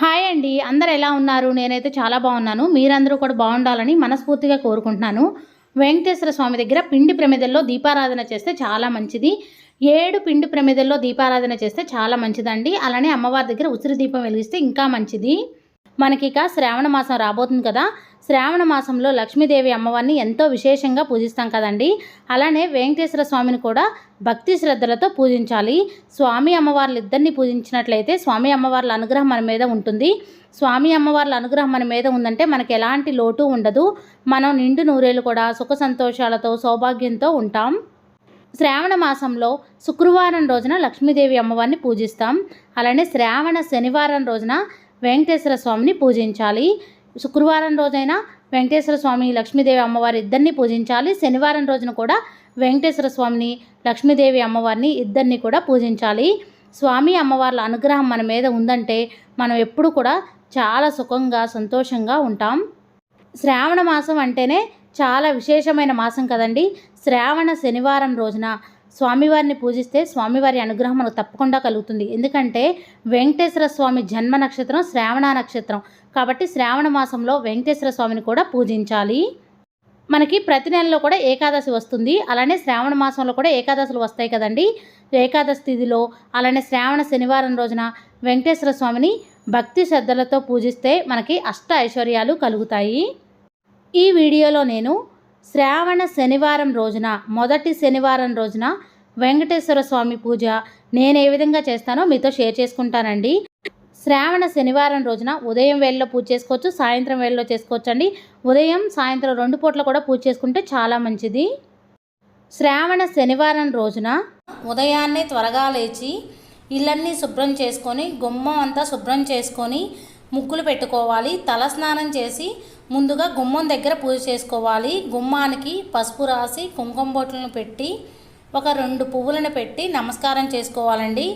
Hi అండి. అందరు ఎలా ఉన్నారు? నేనైతే చాలా బాగున్నాను. మీరందరూ కూడా బాగుండాలని మనస్ఫూర్తిగా కోరుకుంటున్నాను. వెంకటేశ్వర స్వామి దగ్గర పిండి ప్రమిదల్లో దీపారాధన చేస్తే చాలా మంచిది. ఏడు పిండి ప్రమిదల్లో దీపారాధన చేస్తే చాలా మంచిదండి. అలానే అమ్మవారి దగ్గర ఉసిరి దీపం వెలిగిస్తే ఇంకా మంచిది. మనకి ఇక శ్రావణ మాసం రాబోతుంది కదా. శ్రావణ మాసంలో లక్ష్మీదేవి అమ్మవారిని ఎంతో విశేషంగా పూజిస్తాం కదండి. అలానే వెంకటేశ్వర స్వామిని కూడా భక్తి శ్రద్ధలతో పూజించాలి. స్వామి అమ్మవార్లు ఇద్దరిని పూజించినట్లయితే స్వామి అమ్మవార్ల అనుగ్రహం మన మీద ఉంటుంది. స్వామి అమ్మవార్ల అనుగ్రహం మన మీద ఉందంటే మనకు ఎలాంటి లోటు ఉండదు. మనం నిండు నూరేలు కూడా సుఖ సంతోషాలతో సౌభాగ్యంతో ఉంటాం. శ్రావణ మాసంలో శుక్రవారం రోజున లక్ష్మీదేవి అమ్మవారిని పూజిస్తాం. అలానే శ్రావణ శనివారం రోజున వెంకటేశ్వర స్వామిని పూజించాలి. శుక్రవారం రోజైనా వెంకటేశ్వర స్వామి లక్ష్మీదేవి అమ్మవారి ఇద్దరిని పూజించాలి. శనివారం రోజున కూడా వెంకటేశ్వర స్వామిని లక్ష్మీదేవి అమ్మవారిని ఇద్దరిని కూడా పూజించాలి. స్వామి అమ్మవార్ల అనుగ్రహం మన మీద ఉందంటే మనం ఎప్పుడు కూడా చాలా సుఖంగా సంతోషంగా ఉంటాం. శ్రావణ మాసం అంటేనే చాలా విశేషమైన మాసం కదండి. శ్రావణ శనివారం రోజున స్వామివారిని పూజిస్తే స్వామివారి అనుగ్రహం మనకు తప్పకుండా కలుగుతుంది. ఎందుకంటే వెంకటేశ్వర స్వామి జన్మ నక్షత్రం శ్రావణ నక్షత్రం. కాబట్టి శ్రావణ మాసంలో వెంకటేశ్వర స్వామిని కూడా పూజించాలి. మనకి ప్రతి నెలలో కూడా ఏకాదశి వస్తుంది. అలానే శ్రావణ మాసంలో కూడా ఏకాదశులు వస్తాయి కదండి. ఏకాదశి తిథిలో అలానే శ్రావణ శనివారం రోజున వెంకటేశ్వర స్వామిని భక్తి శ్రద్ధలతో పూజిస్తే మనకి అష్ట ఐశ్వర్యాలు కలుగుతాయి. ఈ వీడియోలో నేను శ్రావణ శనివారం రోజున మొదటి శనివారం రోజున వెంకటేశ్వర స్వామి పూజ నేను ఏ విధంగా చేస్తానో మీతో షేర్ చేసుకుంటానండి. శ్రావణ శనివారం రోజున ఉదయం వేళలో పూజ చేసుకోవచ్చు సాయంత్రం వేళలో చేసుకోవచ్చు అండి ఉదయం సాయంత్రం రెండు పూట్ల కూడా పూజ చేసుకుంటే చాలా మంచిది. శ్రావణ శనివారం రోజున ఉదయాన్నే త్వరగా లేచి ఇళ్ళన్నీ శుభ్రం చేసుకొని గుమ్మం అంతా శుభ్రం చేసుకొని ముగ్గులు పెట్టుకోవాలి. తల స్నానం చేసి ముందుగా గుమ్మం దగ్గర పూజ చేసుకోవాలి. గుమ్మానికి పసుపు రాసి కుంకుమ బొట్లను పెట్టి ఒక రెండు పువ్వులను పెట్టి నమస్కారం చేసుకోవాలండి.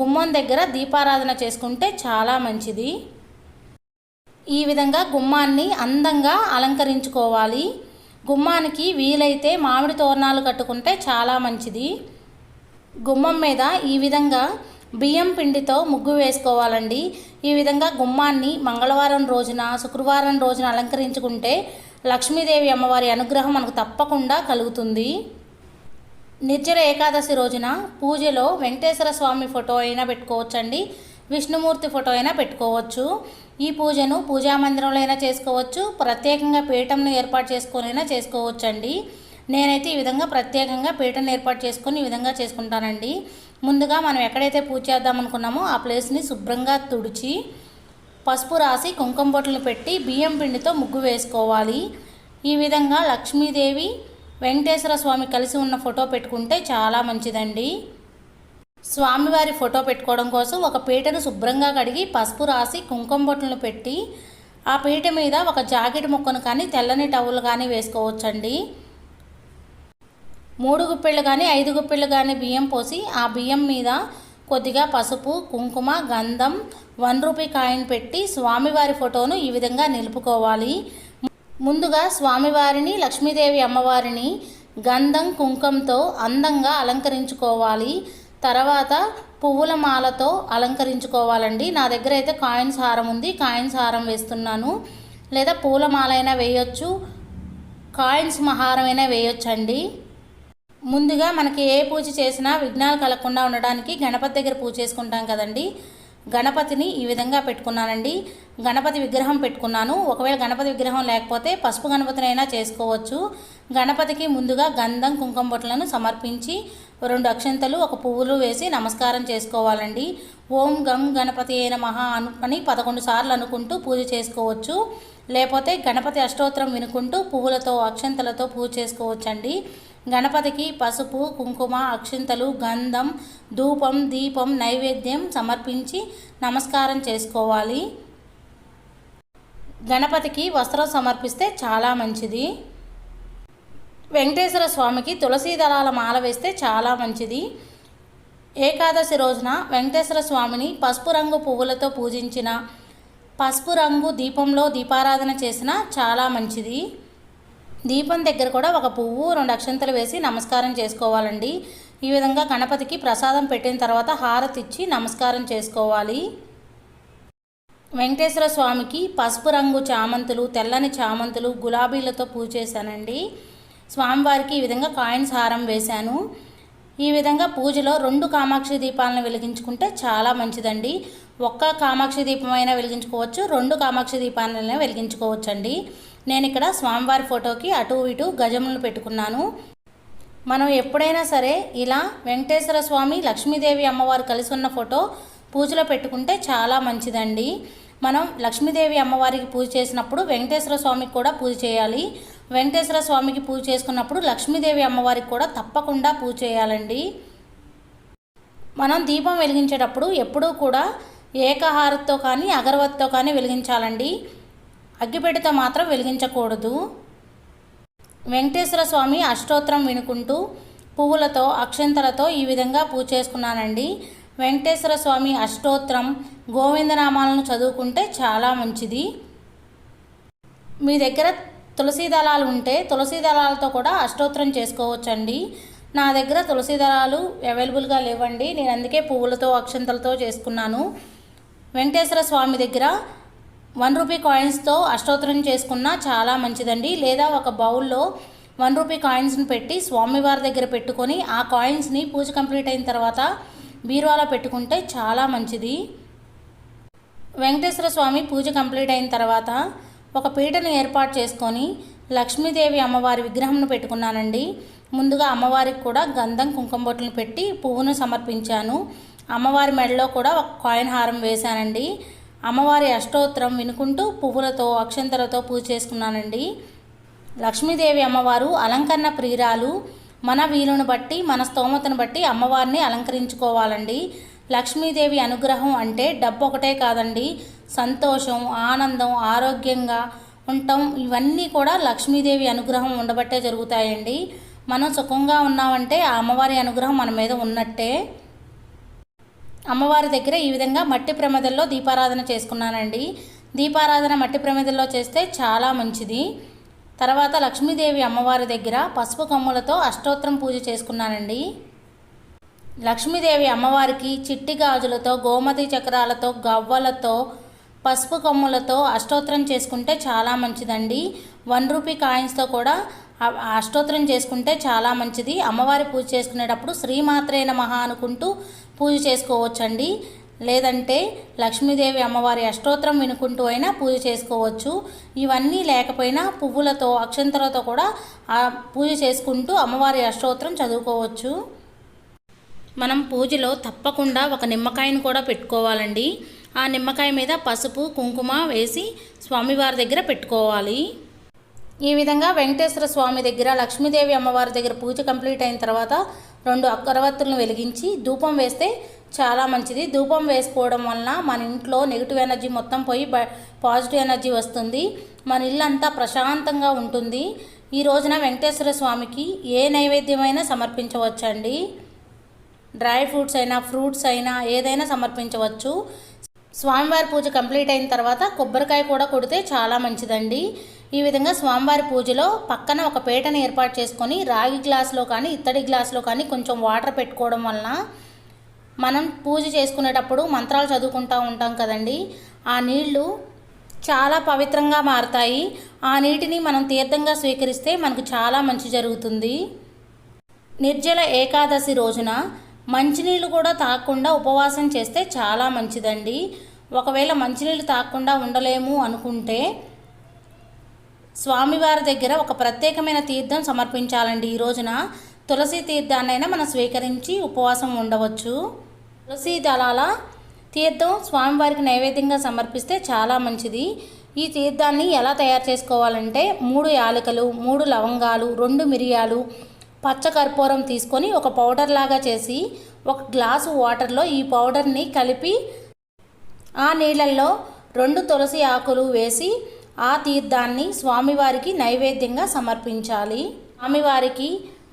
గుమ్మం దగ్గర దీపారాధన చేసుకుంటే చాలా మంచిది. ఈ విధంగా గుమ్మాన్ని అందంగా అలంకరించుకోవాలి. గుమ్మానికి వీలైతే మామిడి తోరణాలు కట్టుకుంటే చాలా మంచిది. గుమ్మం మీద ఈ విధంగా బియ్యం పిండితో ముగ్గు వేసుకోవాలండి. ఈ విధంగా గుమ్మాన్ని మంగళవారం రోజున శుక్రవారం రోజున అలంకరించుకుంటే లక్ష్మీదేవి అమ్మవారి అనుగ్రహం మనకు తప్పకుండా కలుగుతుంది. నిర్జల ఏకాదశి రోజున పూజలో వెంకటేశ్వర స్వామి ఫోటో అయినా పెట్టుకోవచ్చండి. విష్ణుమూర్తి ఫోటో అయినా పెట్టుకోవచ్చు. ఈ పూజను పూజా మందిరంలో అయినా చేసుకోవచ్చు. ప్రత్యేకంగా పీఠంను ఏర్పాటు చేసుకొనైనా చేసుకోవచ్చండి. నేనైతే ఈ విధంగా ప్రత్యేకంగా పీఠను ఏర్పాటు చేసుకొని ఈ విధంగా చేసుకుంటానండి. ముందుగా మనం ఎక్కడైతే పూజ చేద్దాం అనుకున్నామో ఆ ప్లేస్ని శుభ్రంగా తుడిచి పసుపు రాసి కుంకుమ బొట్టలు పెట్టి బియ్యం పిండితో ముగ్గు వేసుకోవాలి. ఈ విధంగా లక్ష్మీదేవి వెంకటేశ్వర స్వామి కలిసి ఉన్న ఫోటో పెట్టుకుంటే చాలా మంచిదండి. స్వామివారి ఫోటో పెట్టుకోవడం కోసం ఒక పీటను శుభ్రంగా కడిగి పసుపు రాసి కుంకుమ బొట్టలను పెట్టి ఆ పీట మీద ఒక జాకెట్ ముక్కను కానీ తెల్లని టవల్ కానీ వేసుకోవచ్చండి. మూడు గుప్పిళ్ళు కానీ ఐదు గుప్పిళ్ళు కానీ బియ్యం పోసి ఆ బియ్యం మీద కొద్దిగా పసుపు కుంకుమ గంధం వన్ రూపీ కాయిన్ పెట్టి స్వామివారి ఫోటోను ఈ విధంగా నిలుపుకోవాలి. ముందుగా స్వామివారిని లక్ష్మీదేవి అమ్మవారిని గంధం కుంకంతో అందంగా అలంకరించుకోవాలి. తర్వాత పువ్వుల మాలతో అలంకరించుకోవాలండి. నా దగ్గర అయితే కాయిన్స్ హారం ఉంది కాయిన్స్ హారం వేస్తున్నాను. లేదా పూల మాలైనా వేయొచ్చు కాయిన్స్ మహారమైనా వేయొచ్చండి. ముందుగా మనకి ఏ పూజ చేసినా విఘ్నాలు కలగకుండా ఉండడానికి గణపతి దగ్గర పూజ చేసుకుంటాం కదండి. గణపతిని ఈ విధంగా పెట్టుకున్నానండి. గణపతి విగ్రహం పెట్టుకున్నాను. ఒకవేళ గణపతి విగ్రహం లేకపోతే పసుపు గణపతినైనా చేసుకోవచ్చు. గణపతికి ముందుగా గంధం కుంకుమ బొట్లను సమర్పించి రెండు అక్షంతలు ఒక పువ్వులు వేసి నమస్కారం చేసుకోవాలండి. ఓం గం గణపతి అయిన మహా అను అని పదకొండు సార్లు అనుకుంటూ పూజ చేసుకోవచ్చు. లేకపోతే గణపతి అష్టోత్తరం వినుకుంటూ పువ్వులతో అక్షంతలతో పూజ చేసుకోవచ్చండి. గణపతికి పసుపు కుంకుమ అక్షింతలు గంధం ధూపం దీపం నైవేద్యం సమర్పించి నమస్కారం చేసుకోవాలి. గణపతికి వస్త్రం సమర్పిస్తే చాలా మంచిది. వెంకటేశ్వర స్వామికి తులసీ దళాల మాల వేస్తే చాలా మంచిది. ఏకాదశి రోజున వెంకటేశ్వర స్వామిని పసుపు రంగు పువ్వులతో పూజించిన పసుపు రంగు దీపంలో దీపారాధన చేసిన చాలా మంచిది. దీపం దగ్గర కూడా ఒక పువ్వు రెండు అక్షంతలు వేసి నమస్కారం చేసుకోవాలండి. ఈ విధంగా గణపతికి ప్రసాదం పెట్టిన తర్వాత హారతి ఇచ్చి నమస్కారం చేసుకోవాలి. వెంకటేశ్వర స్వామికి పసుపు రంగు చామంతులు తెల్లని చామంతులు గులాబీలతో పూజ చేశానండి. స్వామివారికి ఈ విధంగా కాయిన్స్ హారం వేశాను. ఈ విధంగా పూజలో రెండు కామాక్షి దీపాలను వెలిగించుకుంటే చాలా మంచిదండి. ఒక్క కామాక్షి దీపమైనా వెలిగించుకోవచ్చు రెండు కామాక్షి దీపాలైనా వెలిగించుకోవచ్చండి. నేను ఇక్కడ స్వామివారి ఫోటోకి అటు ఇటు గజములను పెట్టుకున్నాను. మనం ఎప్పుడైనా సరే ఇలా వెంకటేశ్వర స్వామి లక్ష్మీదేవి అమ్మవారు కలిసి ఉన్న ఫోటో పూజలో పెట్టుకుంటే చాలా మంచిదండి. మనం లక్ష్మీదేవి అమ్మవారికి పూజ చేసినప్పుడు వెంకటేశ్వర స్వామికి కూడా పూజ చేయాలి. వెంకటేశ్వర స్వామికి పూజ చేసుకున్నప్పుడు లక్ష్మీదేవి అమ్మవారికి కూడా తప్పకుండా పూజ చేయాలండి. మనం దీపం వెలిగించేటప్పుడు ఎప్పుడూ కూడా ఏకహారతో కానీ అగరవత్తితో కానీ వెలిగించాలండి. అగ్గిపెట్టెతో మాత్రం వెలిగించకూడదు. వెంకటేశ్వర స్వామి అష్టోత్తరం వినుకుంటూ పువ్వులతో అక్షంతలతో ఈ విధంగా పూజ చేసుకున్నానండి. వెంకటేశ్వర స్వామి అష్టోత్తరం గోవిందనామాలను చదువుకుంటే చాలా మంచిది. మీ దగ్గర తులసి దళాలు ఉంటే తులసి దళాలతో కూడా అష్టోత్తరం చేసుకోవచ్చండి. నా దగ్గర తులసి దళాలు అవైలబుల్గా లేవండి. నేను అందుకే పువ్వులతో అక్షంతలతో చేసుకున్నాను. వెంకటేశ్వర స్వామి దగ్గర వన్ రూపీ కాయిన్స్తో అష్టోత్తరం చేసుకున్నా చాలా మంచిదండి. లేదా ఒక బౌల్లో వన్ రూపీ కాయిన్స్ని పెట్టి స్వామివారి దగ్గర పెట్టుకొని ఆ కాయిన్స్ని పూజ కంప్లీట్ అయిన తర్వాత బీరువాలో పెట్టుకుంటే చాలా మంచిది. వెంకటేశ్వర స్వామి పూజ కంప్లీట్ అయిన తర్వాత ఒక పీటను ఏర్పాటు చేసుకొని లక్ష్మీదేవి అమ్మవారి విగ్రహంను పెట్టుకున్నానండి. ముందుగా అమ్మవారికి కూడా గంధం కుంకుమ బొట్టును పెట్టి పువ్వును సమర్పించాను. అమ్మవారి మెడలో కూడా ఒక కాయిన్ హారం వేశానండి. అమ్మవారి అష్టోత్తరం వినుకుంటూ పువ్వులతో అక్షంతలతో పూజ చేసుకున్నానండి. లక్ష్మీదేవి అమ్మవారు అలంకరణ ప్రియురాలు. మన వీలును బట్టి మన స్తోమతను బట్టి అమ్మవారిని అలంకరించుకోవాలండి. లక్ష్మీదేవి అనుగ్రహం అంటే డబ్బు ఒకటే కాదండి. సంతోషం ఆనందం ఆరోగ్యంగా ఉండటం ఇవన్నీ కూడా లక్ష్మీదేవి అనుగ్రహం ఉండబట్టే జరుగుతాయండి. మనం సుఖంగా ఉన్నామంటే ఆ అమ్మవారి అనుగ్రహం మన మీద ఉన్నట్టే. అమ్మవారి దగ్గర ఈ విధంగా మట్టి ప్రమిదల్లో దీపారాధన చేసుకున్నానండి. దీపారాధన మట్టి ప్రమిదల్లో చేస్తే చాలా మంచిది. తర్వాత లక్ష్మీదేవి అమ్మవారి దగ్గర పసుపు కొమ్ములతో అష్టోత్తరం పూజ చేసుకున్నానండి. లక్ష్మీదేవి అమ్మవారికి చిట్టి గాజులతో గోమతి చక్రాలతో గవ్వలతో పసుపు కొమ్ములతో అష్టోత్తరం చేసుకుంటే చాలా మంచిదండి. వన్ రూపీ కాయిన్స్తో కూడా అష్టోత్తరం చేసుకుంటే చాలా మంచిది. అమ్మవారి పూజ చేసుకునేటప్పుడు శ్రీమాత్రే మహా అనుకుంటూ పూజ చేసుకోవచ్చండి. లేదంటే లక్ష్మీదేవి అమ్మవారి అష్టోత్తరం వినుకుంటూ అయినా పూజ చేసుకోవచ్చు. ఇవన్నీ లేకపోయినా పువ్వులతో అక్షంతలతో కూడా పూజ చేసుకుంటూ అమ్మవారి అష్టోత్తరం చదువుకోవచ్చు. మనం పూజలో తప్పకుండా ఒక నిమ్మకాయను కూడా పెట్టుకోవాలండి. ఆ నిమ్మకాయ మీద పసుపు కుంకుమ వేసి స్వామివారి దగ్గర పెట్టుకోవాలి. ఈ విధంగా వెంకటేశ్వర స్వామి దగ్గర లక్ష్మీదేవి అమ్మవారి దగ్గర పూజ కంప్లీట్ అయిన తర్వాత రెండు అగరవత్తులను వెలిగించి ధూపం వేస్తే చాలా మంచిది. ధూపం వేసుకోవడం వలన మన ఇంట్లో నెగిటివ్ ఎనర్జీ మొత్తం పోయి పాజిటివ్ ఎనర్జీ వస్తుంది. మన ఇల్లు అంతా ప్రశాంతంగా ఉంటుంది. ఈ రోజున వెంకటేశ్వర స్వామికి ఏ నైవేద్యమైనా సమర్పించవచ్చండి. డ్రై ఫ్రూట్స్ అయినా ఫ్రూట్స్ అయినా ఏదైనా సమర్పించవచ్చు. స్వామివారి పూజ కంప్లీట్ అయిన తర్వాత కొబ్బరికాయ కూడా కొడితే చాలా మంచిదండి. ఈ విధంగా స్వామివారి పూజలో పక్కన ఒక పీటను ఏర్పాటు చేసుకొని రాగి గ్లాసులో కానీ ఇత్తడి గ్లాసులో కానీ కొంచెం వాటర్ పెట్టుకోవడం వలన మనం పూజ చేసుకునేటప్పుడు మంత్రాలు చదువుకుంటూ ఉంటాం కదండి. ఆ నీళ్ళు చాలా పవిత్రంగా మారతాయి. ఆ నీటిని మనం తీర్థంగా స్వీకరిస్తే మనకు చాలా మంచి జరుగుతుంది. నిర్జల ఏకాదశి రోజున మంచినీళ్ళు కూడా తాగకుండా ఉపవాసం చేస్తే చాలా మంచిదండి. ఒకవేళ మంచినీళ్ళు తాగకుండా ఉండలేము అనుకుంటే స్వామివారి దగ్గర ఒక ప్రత్యేకమైన తీర్థం సమర్పించాలండి. ఈ రోజున తులసి తీర్థాన్నైనా మనం స్వీకరించి ఉపవాసం ఉండవచ్చు. తులసి దళాల తీర్థం స్వామివారికి నైవేద్యంగా సమర్పిస్తే చాలా మంచిది. ఈ తీర్థాన్ని ఎలా తయారు చేసుకోవాలంటే మూడు యాలకులు మూడు లవంగాలు రెండు మిరియాలు పచ్చకర్పూరం తీసుకొని ఒక పౌడర్ లాగా చేసి ఒక గ్లాసు వాటర్లో ఈ పౌడర్ని కలిపి ఆ నీళ్ళల్లో రెండు తులసి ఆకులు వేసి ఆ తీర్థాన్ని స్వామివారికి నైవేద్యంగా సమర్పించాలి. స్వామివారికి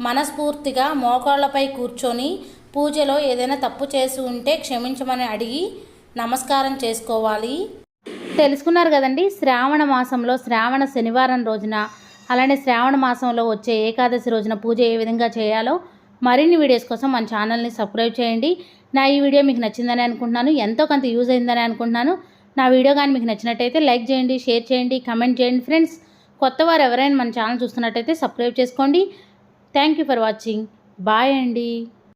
మనస్ఫూర్తిగా మోకాళ్ళపై కూర్చొని పూజలో ఏదైనా తప్పు చేసి ఉంటే క్షమించమని అడిగి నమస్కారం చేసుకోవాలి. తెలుసుకున్నారు కదండి శ్రావణ మాసంలో శ్రావణ శనివారం రోజున అలానే శ్రావణ మాసంలో వచ్చే ఏకాదశి రోజున పూజ ఏ విధంగా చేయాలో మరిన్ని వీడియోస్ కోసం మన ఛానల్ని సబ్స్క్రైబ్ చేయండి. నా ఈ వీడియో మీకు నచ్చిందని అనుకుంటున్నాను ఎంతో కొంత యూజ్ అయిందని అనుకుంటున్నాను. నా వీడియో కానీ మీకు నచ్చినట్టయితే లైక్ చేయండి షేర్ చేయండి కమెంట్ చేయండి. ఫ్రెండ్స్ కొత్త వారు ఎవరైనా మన ఛానల్ చూస్తున్నట్టయితే సబ్స్క్రైబ్ చేసుకోండి. Thank you for watching bye అండి.